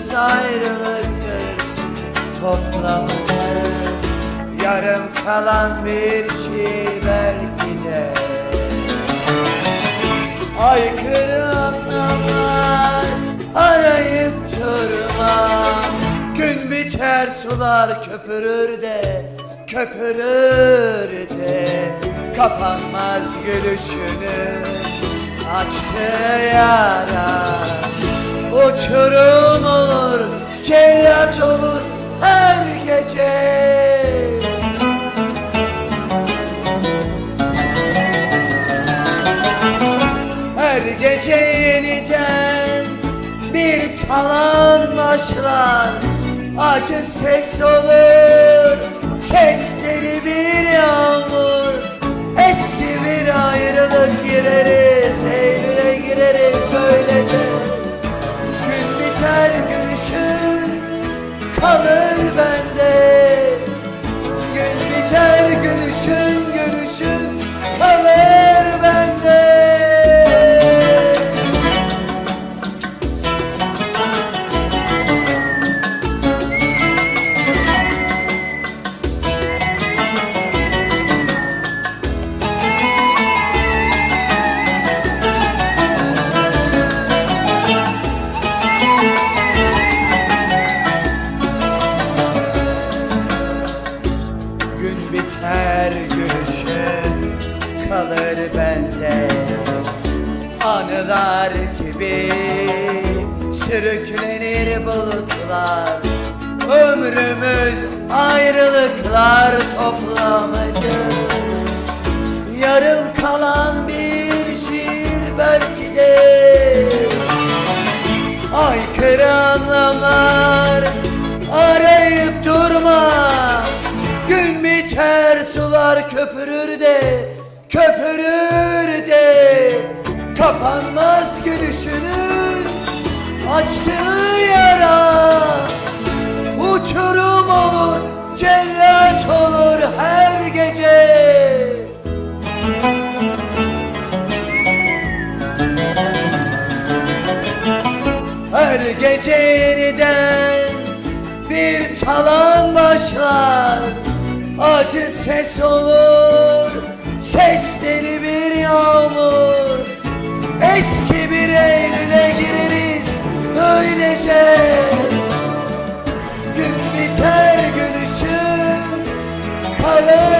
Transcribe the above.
Sensiz ayrılıktır toplamı Yarım kalan bir şey belki de. Aykırı anlamlar arayıp durma Gün biter sular köpürür de köpürür de. Kapanmaz gülüşünün açtığı yara. Uçurum olur, cellat olur her gece. Her gece yeniden bir talan başlar. Acı ses olur, sesleri bir yağmur. Eski bir ayrılık gireriz, Eylül'e gireriz böylece kalır bende Anılar gibi. Sürüklenir bulutlar Ömrümüz ayrılıklar toplamıdır. Yarım kalan bir şiir belki de Aykırı anlamlar arayıp durma. Gün biter sular köpürür de Köpürür de Kapanmaz gülüşünün Açtığı yara Uçurum olur Cellat olur her gece. Her gece yeniden bir talan başlar. Acı ses olur, sesleri bir yağmur. Eski bir Eylül'e gireriz böylece Gün biter gülüşün kalır bende